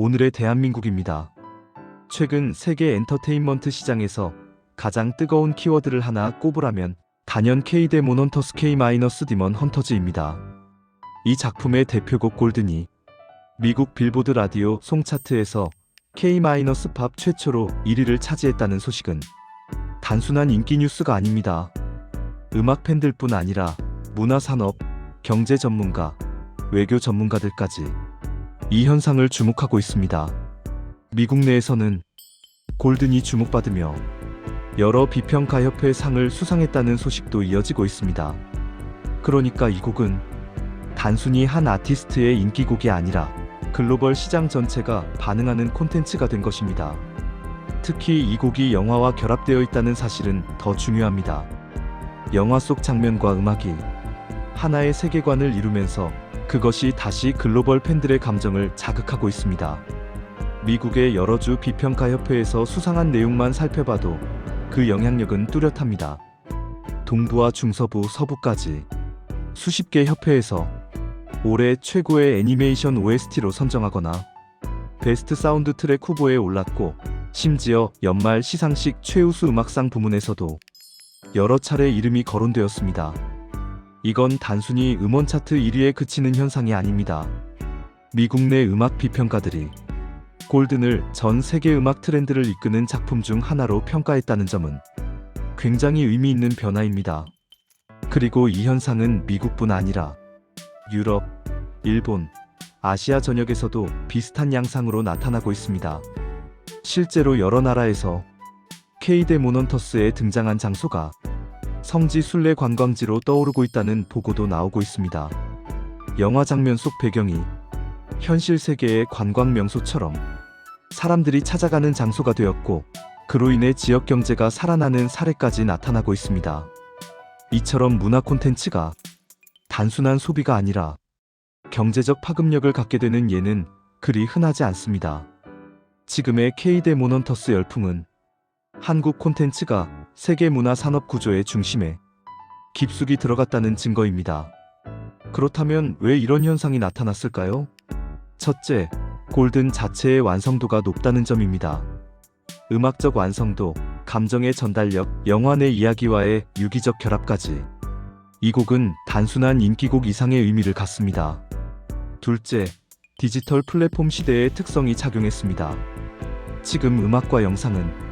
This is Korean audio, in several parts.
오늘의 대한민국입니다. 최근 세계 엔터테인먼트 시장에서 가장 뜨거운 키워드를 하나 꼽으라면 단연 K대 모넌터스 K-디먼 헌터즈입니다. 이 작품의 대표곡 골든이 미국 빌보드 라디오 송 차트에서 K-팝 최초로 1위를 차지했다는 소식은 단순한 인기 뉴스가 아닙니다. 음악 팬들뿐 아니라 문화 산업, 경제 전문가, 외교 전문가들까지 이 현상을 주목하고 있습니다. 미국 내에서는 골든이 주목받으며 여러 비평가 협회 상을 수상했다는 소식도 이어지고 있습니다. 그러니까 이 곡은 단순히 한 아티스트의 인기곡이 아니라 글로벌 시장 전체가 반응하는 콘텐츠가 된 것입니다. 특히 이 곡이 영화와 결합되어 있다는 사실은 더 중요합니다. 영화 속 장면과 음악이 하나의 세계관을 이루면서 그것이 다시 글로벌 팬들의 감정을 자극하고 있습니다. 미국의 여러 주 비평가 협회에서 수상한 내용만 살펴봐도 그 영향력은 뚜렷합니다. 동부와 중서부, 서부까지 수십 개 협회에서 올해 최고의 애니메이션 OST로 선정하거나 베스트 사운드 트랙 후보에 올랐고 심지어 연말 시상식 최우수 음악상 부문에서도 여러 차례 이름이 거론되었습니다. 이건 단순히 음원 차트 1위에 그치는 현상이 아닙니다. 미국 내 음악 비평가들이 골든을 전 세계 음악 트렌드를 이끄는 작품 중 하나로 평가했다는 점은 굉장히 의미 있는 변화입니다. 그리고 이 현상은 미국뿐 아니라 유럽, 일본, 아시아 전역에서도 비슷한 양상으로 나타나고 있습니다. 실제로 여러 나라에서 K대 모넌터스에 등장한 장소가 성지 순례 관광지로 떠오르고 있다는 보고도 나오고 있습니다. 영화 장면 속 배경이 현실 세계의 관광 명소처럼 사람들이 찾아가는 장소가 되었고 그로 인해 지역 경제가 살아나는 사례까지 나타나고 있습니다. 이처럼 문화 콘텐츠가 단순한 소비가 아니라 경제적 파급력을 갖게 되는 예는 그리 흔하지 않습니다. 지금의 K대 모넌터스 열풍은 한국 콘텐츠가 세계 문화 산업 구조의 중심에 깊숙이 들어갔다는 증거입니다. 그렇다면 왜 이런 현상이 나타났을까요? 첫째, 골든 자체의 완성도가 높다는 점입니다. 음악적 완성도, 감정의 전달력, 영화 내 이야기와의 유기적 결합까지. 이 곡은 단순한 인기곡 이상의 의미를 갖습니다. 둘째, 디지털 플랫폼 시대의 특성이 작용했습니다. 지금 음악과 영상은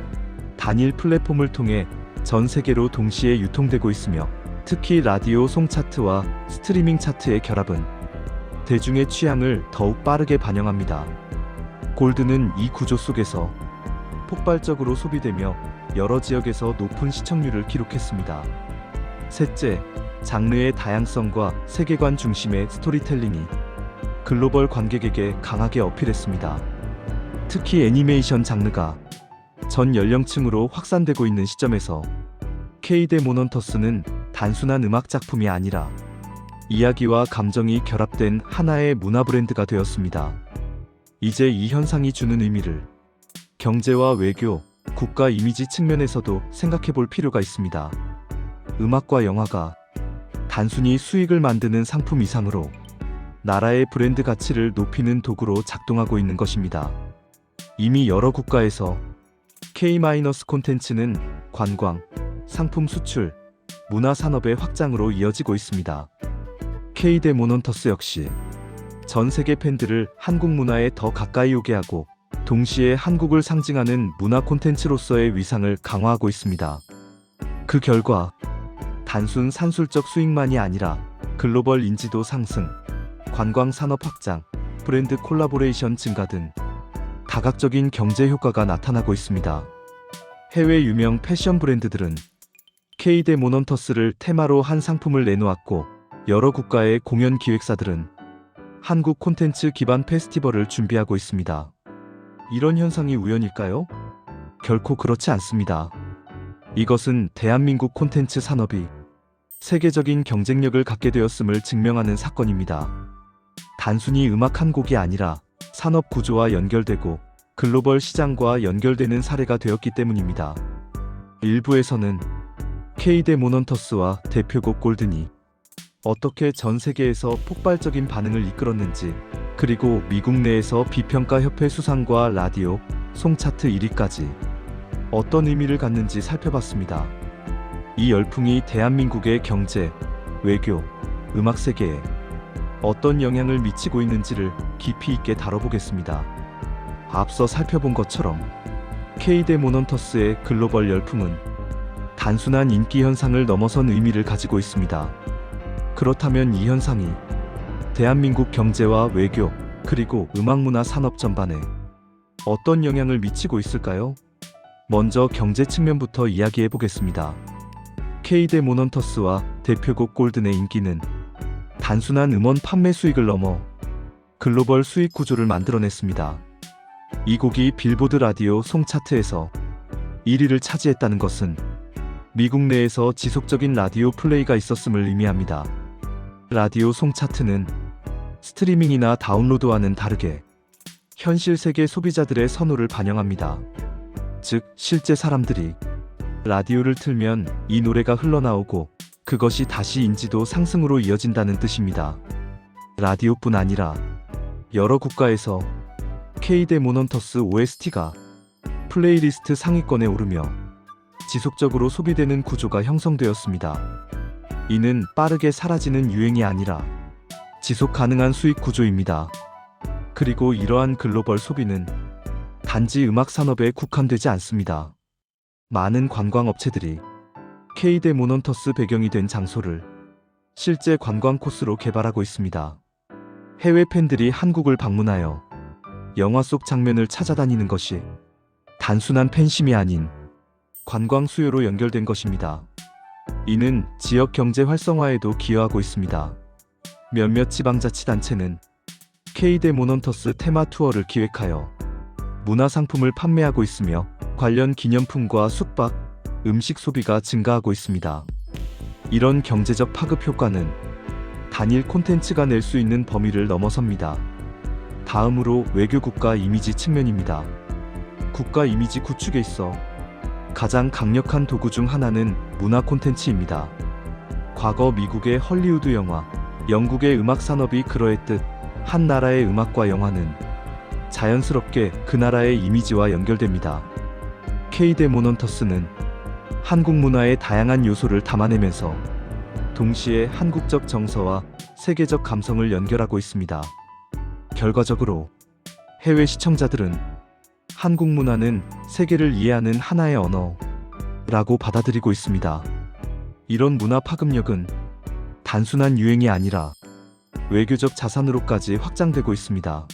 단일 플랫폼을 통해 전 세계로 동시에 유통되고 있으며 특히 라디오 송 차트와 스트리밍 차트의 결합은 대중의 취향을 더욱 빠르게 반영합니다. 골드는 이 구조 속에서 폭발적으로 소비되며 여러 지역에서 높은 시청률을 기록했습니다. 셋째, 장르의 다양성과 세계관 중심의 스토리텔링이 글로벌 관객에게 강하게 어필했습니다. 특히 애니메이션 장르가 전 연령층으로 확산되고 있는 시점에서 K대 모넌터스는 단순한 음악 작품이 아니라 이야기와 감정이 결합된 하나의 문화 브랜드가 되었습니다. 이제 이 현상이 주는 의미를 경제와 외교, 국가 이미지 측면에서도 생각해 볼 필요가 있습니다. 음악과 영화가 단순히 수익을 만드는 상품 이상으로 나라의 브랜드 가치를 높이는 도구로 작동하고 있는 것입니다. 이미 여러 국가에서 K- 콘텐츠는 관광, 상품 수출, 문화 산업의 확장으로 이어지고 있습니다. K대 모넌터스 역시 전 세계 팬들을 한국 문화에 더 가까이 오게 하고 동시에 한국을 상징하는 문화 콘텐츠로서의 위상을 강화하고 있습니다. 그 결과 단순 산술적 수익만이 아니라 글로벌 인지도 상승, 관광 산업 확장, 브랜드 콜라보레이션 증가 등 다각적인 경제 효과가 나타나고 있습니다. 해외 유명 패션 브랜드들은 K대 모넌터스를 테마로 한 상품을 내놓았고 여러 국가의 공연 기획사들은 한국 콘텐츠 기반 페스티벌을 준비하고 있습니다. 이런 현상이 우연일까요? 결코 그렇지 않습니다. 이것은 대한민국 콘텐츠 산업이 세계적인 경쟁력을 갖게 되었음을 증명하는 사건입니다. 단순히 음악 한 곡이 아니라 산업 구조와 연결되고 글로벌 시장과 연결되는 사례가 되었기 때문입니다. 일부에서는 K대 모넌터스와 대표곡 골든이 어떻게 전 세계에서 폭발적인 반응을 이끌었는지 그리고 미국 내에서 비평가 협회 수상과 라디오 송 차트 1위까지 어떤 의미를 갖는지 살펴봤습니다. 이 열풍이 대한민국의 경제, 외교, 음악 세계에 어떤 영향을 미치고 있는지를 깊이 있게 다뤄보겠습니다. 앞서 살펴본 것처럼 K대 모넌터스의 글로벌 열풍은 단순한 인기 현상을 넘어선 의미를 가지고 있습니다. 그렇다면 이 현상이 대한민국 경제와 외교, 그리고 음악문화 산업 전반에 어떤 영향을 미치고 있을까요? 먼저 경제 측면부터 이야기해 보겠습니다. K대 모넌터스와 대표곡 골든의 인기는 단순한 음원 판매 수익을 넘어 글로벌 수익 구조를 만들어냈습니다. 이 곡이 빌보드 라디오 송 차트에서 1위를 차지했다는 것은 미국 내에서 지속적인 라디오 플레이가 있었음을 의미합니다. 라디오 송 차트는 스트리밍이나 다운로드와는 다르게 현실 세계 소비자들의 선호를 반영합니다. 즉, 실제 사람들이 라디오를 틀면 이 노래가 흘러나오고 그것이 다시 인지도 상승으로 이어진다는 뜻입니다. 라디오뿐 아니라 여러 국가에서 K대 모넌터스 OST가 플레이리스트 상위권에 오르며 지속적으로 소비되는 구조가 형성되었습니다. 이는 빠르게 사라지는 유행이 아니라 지속 가능한 수익 구조입니다. 그리고 이러한 글로벌 소비는 단지 음악 산업에 국한되지 않습니다. 많은 관광업체들이 K대 모넌터스 배경이 된 장소를 실제 관광 코스로 개발하고 있습니다. 해외 팬들이 한국을 방문하여 영화 속 장면을 찾아다니는 것이 단순한 팬심이 아닌 관광 수요로 연결된 것입니다. 이는 지역 경제 활성화에도 기여하고 있습니다. 몇몇 지방자치단체는 K대 모넌터스 테마 투어를 기획하여 문화 상품을 판매하고 있으며 관련 기념품과 숙박, 음식 소비가 증가하고 있습니다. 이런 경제적 파급 효과는 단일 콘텐츠가 낼 수 있는 범위를 넘어섭니다. 다음으로 외교 국가 이미지 측면입니다. 국가 이미지 구축에 있어 가장 강력한 도구 중 하나는 문화 콘텐츠입니다. 과거 미국의 헐리우드 영화, 영국의 음악 산업이 그러했듯 한 나라의 음악과 영화는 자연스럽게 그 나라의 이미지와 연결됩니다. K대 모넌터스는 한국 문화의 다양한 요소를 담아내면서 동시에 한국적 정서와 세계적 감성을 연결하고 있습니다. 결과적으로 해외 시청자들은 한국 문화는 세계를 이해하는 하나의 언어라고 받아들이고 있습니다. 이런 문화 파급력은 단순한 유행이 아니라 외교적 자산으로까지 확장되고 있습니다.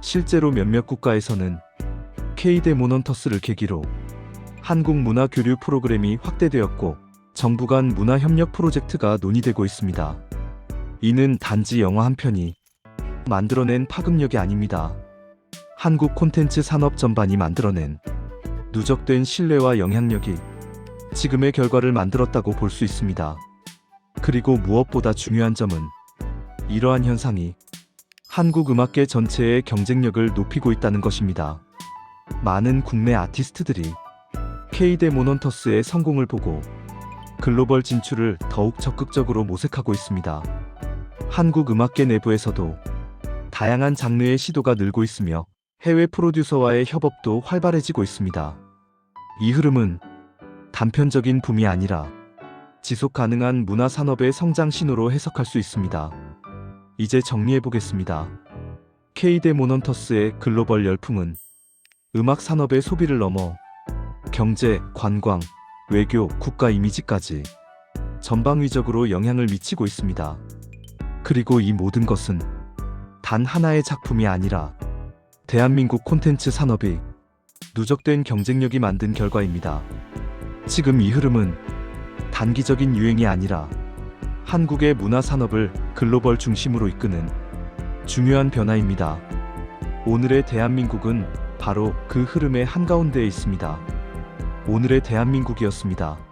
실제로 몇몇 국가에서는 K대 모넌터스를 계기로 한국 문화 교류 프로그램이 확대되었고 정부 간 문화 협력 프로젝트가 논의되고 있습니다. 이는 단지 영화 한 편이 만들어낸 파급력이 아닙니다. 한국 콘텐츠 산업 전반이 만들어낸 누적된 신뢰와 영향력이 지금의 결과를 만들었다고 볼 수 있습니다. 그리고 무엇보다 중요한 점은 이러한 현상이 한국 음악계 전체의 경쟁력을 높이고 있다는 것입니다. 많은 국내 아티스트들이 K대 모넌터스의 성공을 보고 글로벌 진출을 더욱 적극적으로 모색하고 있습니다. 한국 음악계 내부에서도 다양한 장르의 시도가 늘고 있으며 해외 프로듀서와의 협업도 활발해지고 있습니다. 이 흐름은 단편적인 붐이 아니라 지속 가능한 문화 산업의 성장 신호로 해석할 수 있습니다. 이제 정리해 보겠습니다. K대 모넌터스의 글로벌 열풍은 음악 산업의 소비를 넘어 경제, 관광, 외교, 국가 이미지까지 전방위적으로 영향을 미치고 있습니다. 그리고 이 모든 것은 단 하나의 작품이 아니라 대한민국 콘텐츠 산업이 누적된 경쟁력이 만든 결과입니다. 지금 이 흐름은 단기적인 유행이 아니라 한국의 문화 산업을 글로벌 중심으로 이끄는 중요한 변화입니다. 오늘의 대한민국은 바로 그 흐름의 한가운데에 있습니다. 오늘의 대한민국이었습니다.